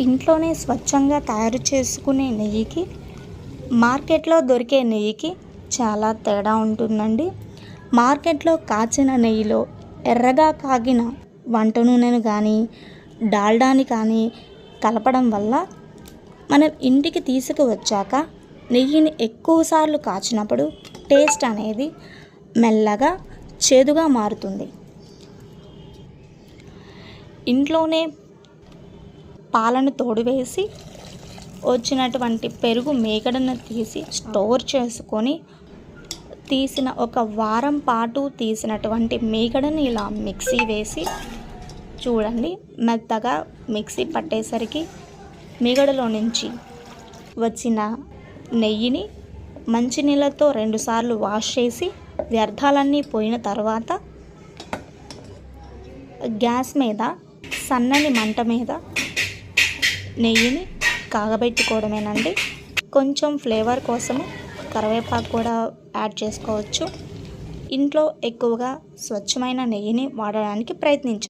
ఇంట్లోనే స్వచ్ఛంగా తయారు చేసుకునే నెయ్యికి మార్కెట్లో దొరికే నెయ్యికి చాలా తేడా ఉంటుందండి. మార్కెట్లో కాచిన నెయ్యిలో ఎర్రగా కాగిన వంట నూనెను కానీ డాల్డాని కానీ కలపడం వల్ల మనం ఇంటికి తీసుకువచ్చాక నెయ్యిని ఎక్కువసార్లు కాచినప్పుడు టేస్ట్ అనేది మెల్లగా చేదుగా మారుతుంది. ఇంట్లోనే పాలను తోడువేసి వచ్చినటువంటి పెరుగు మేకడను తీసి స్టోర్ చేసుకొని తీసిన ఒక వారం పాటు తీసినటువంటి మేగడని ఇలా మిక్సీ వేసి చూడండి మెత్తగా మిక్సీ పట్టేసరికి మీగడలో నుంచి వచ్చిన నెయ్యిని మంచినీళ్ళతో రెండుసార్లు వాష్ చేసి వ్యర్థాలన్నీ పోయిన తర్వాత గ్యాస్ మీద సన్నని మంట మీద నెయ్యిని కాగబెట్టుకోవడమేనండి. కొంచెం ఫ్లేవర్ కోసము కరివేపాకు కూడా యాడ్ చేసుకోవచ్చు. ఇంట్లో ఎక్కువగా స్వచ్ఛమైన నెయ్యిని వాడడానికి ప్రయత్నించు